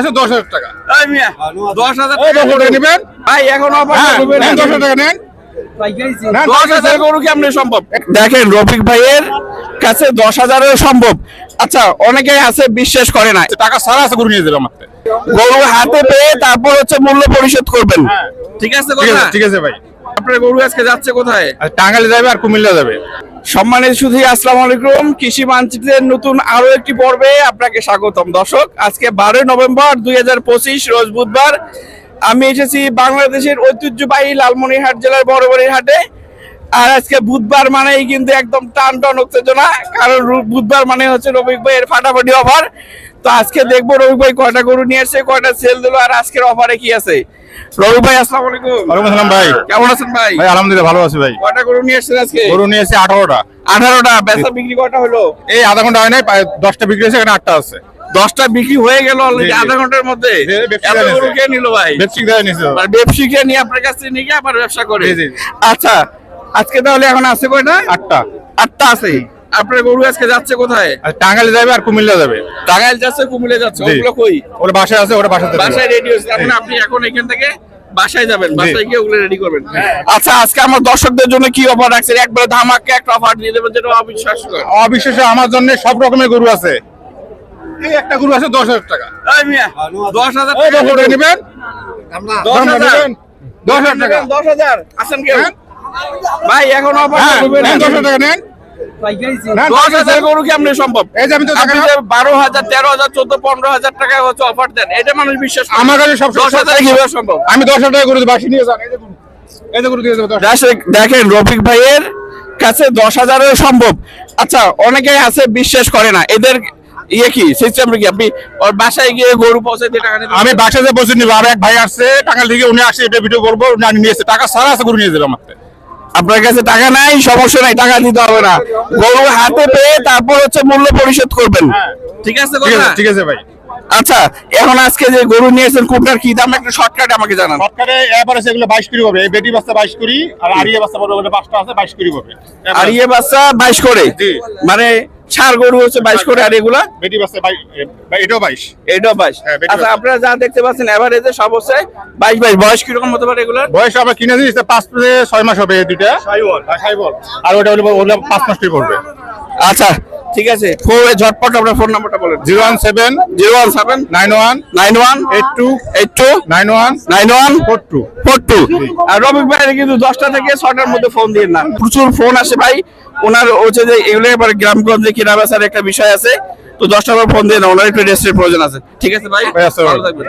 আছে দশ হাজার টাকা। দশ হাজার টাকা নেবেন? ভাই এখন অফার হ্যাঁ দশ হাজার টাকা নেন। দেখেন রফিক ভাইয়ের কাছে দশ হাজারও সম্ভব। আচ্ছা অনেকেই আছে বিশ্বাস করে না। টাকা সারা আছে গরু নিয়ে যাবে আমার গরু হাতে পেয়ে তারপর হচ্ছে মূল্য পরিশোধ করবেন। হ্যাঁ। ঠিক আছে ঠিক আছে ঠিক আছে ভাই। আপনার গরু আজকে যাচ্ছে কোথায়? আর টাঙ্গাইলে যাবে আর কুমিল্লা যাবে। সম্মানিত শুধু আসসালামু আলাইকুম। কৃষি মানচিত্রের নতুন আরও একটি পর্বে আপনাকে স্বাগতম। দর্শক, আজকে বারোই নভেম্বর দুই হাজার পঁচিশ, রোজ বুধবার। আমি এসেছি বাংলাদেশের ঐতিহ্যবাহী লালমনিরহাট জেলার বড়বড়ির হাটে আর আজকে বুধবার মানেই কিন্তু একদম টান টান উত্তেজনা, কারণ বুধবার মানে হচ্ছে রবিক ভাইয়ের ফাটাফাটি অফার তো আজকে দেখব রবিক ভাই কয়টা গরু নিয়ে এসছে কয়টা সেল দিলো আর আজকের অফারে কি আছে? রবিক ভাই আসসালামু আলাইকুম। ওয়ালাইকুম আসসালাম ভাই। কেমন আছেন ভাই? ভাই আলহামদুলিল্লাহ ভালো আছি ভাই। কয়টা গরু নিয়ে এসছেন আজকে? গরু নিয়ে এসে আঠারোটা। আঠারোটা বেচা বিক্রি কয়টা হলো? এই আধা ঘণ্টা হয় নাই প্রায় দশটা বিক্রি হয়েছে এখানে আটটা আছে। দশটা বিক্রি হয়ে গেল অলরেডি। আধা ঘণ্টার মধ্যে? কে নিল ভাই? নিয়েছে মানে নিয়ে আপনার কাছ নিয়ে আবার ব্যবসা করে। জি, জি। আচ্ছা আজকে তাহলে এখন আছে কয়টা? আটটা। আটটা আছে। আপনার গরু আজকে যাচ্ছে কোথায়? টাঙ্গাইলে যাবে আর কুমিল্লা যাবে। টাঙ্গাইল যাচ্ছে কুমিল্লা যাচ্ছে ওগুলো কই? ওর বাসায় আছে ওটা বাসাতে বাসায় রেডি হচ্ছে এখন আপনি এখন এখান থেকে বাসায় যাবেন বাসায় গিয়ে ওগুলো রেডি করবেন। আচ্ছা আজকে আমার দর্শকদের জন্য কি অফার রাখছেন? একবারে ধামাকে একটা অফার দিয়ে দেবেন যেটা অবিশ্বাস অবিশ্বাসে আমার জন্য সব রকমের গরু আছে। এই একটা গরু আছে দশ হাজার টাকা। এই মিয়া, দশ হাজার টাকা। নেবেন? দশ হাজার? দশ হাজার টাকা দশ হাজার। আছেন কেউ? হ্যাঁ। ভাই এখন অফার হ্যাঁ দশ হাজার টাকা নেন। নেন, দশ হাজার গরু কি আপনি সম্ভব? এই যে আমি তো আপনি টাকা- যে বারো হাজার তেরো হাজার চোদ্দ পনেরো হাজার টাকা হচ্ছে অফার দেন এটা মানুষ বিশ্বাস আমার কাছে সব দশ হাজার কীভাবে সম্ভব। আমি দশ হাজার টাকা গরু বাসি নিয়ে যান এই যে গরু। এই যে গরু দিয়ে দেবো দশ দর্শক, দেখেন রফিক ভাইয়ের কাছে দশ হাজারও সম্ভব। আচ্ছা অনেকেই আছে বিশ্বাস করে না। এদের ইয়ে কি? সিস্টেম কি? আপনি ওর বাসায় গিয়ে গরু পৌঁছে দিয়ে টাকা আমি বাসাতে বসে নিবো আর এক ভাই আসছে টাঙ্গাল থেকে উনি আসছে এটা ভিডিও করব উনি আনি নিয়েছে টাকা সারা আছে গরু নিয়ে যাবে আমার। আপনার কাছে টাকা নাই সমস্যা নাই টাকা দিতে হবে না। গরু হাতে পেয়ে তারপর হচ্ছে মূল্য পরিশোধ করবেন। ঠিক আছে ঠিক আছে ভাই। আচ্ছা এখন আজকে যে গরু নিয়েছেন কোনটার কি দাম একটা শর্টকাট আমাকে জানান। সরকারে এবার এগুলো বাইশ কুড়ি হবে এই বেটি বাচ্চা বাইশ কুড়ি আর আরিয়ে বাচ্চা বড় বড় পাঁচটা আছে বাইশ কুড়ি হবে। আর ইয়ে বাচ্চা বাইশ করে? জি। মানে ছাড় গরু হচ্ছে বাইশ করে আর এগুলা? বেটি বাচ্চা এটাও বাইশ। এটাও বাইশ। হ্যাঁ, বেটি আচ্ছা আপনারা যা দেখতে পাচ্ছেন এভারেজে সব হচ্ছে বাইশ বাইশ। বয়স কীরকম হতে পারে এগুলা বয়স আমরা কিনে দিয়েছি পাঁচ থেকে ছয় মাস হবে এই দুইটা। আর ওটা হলো পাঁচ মাস পড়বে। আচ্ছা ঠিক আছে ঝটপট আপনার ফোন নাম্বারটা বলেন। Zero one seven zero one seven nine one nine one eight two eight two nine one nine one four two. Four two. আর রবিক ভাইয়ের কিন্তু দশটা থেকে ছটার মধ্যে ফোন দিয়ে না। প্রচুর ফোন আসে ভাই। ওনার হচ্ছে যে এগুলো এবার গ্রামগঞ্জে কেনা বেচার একটা বিষয় আছে। তো দশটার পর ফোন দিয়ে না ওনার একটু রেস্টের প্রয়োজন আছে। ঠিক আছে ভাই? ভাই, ভালো। থাকবেন।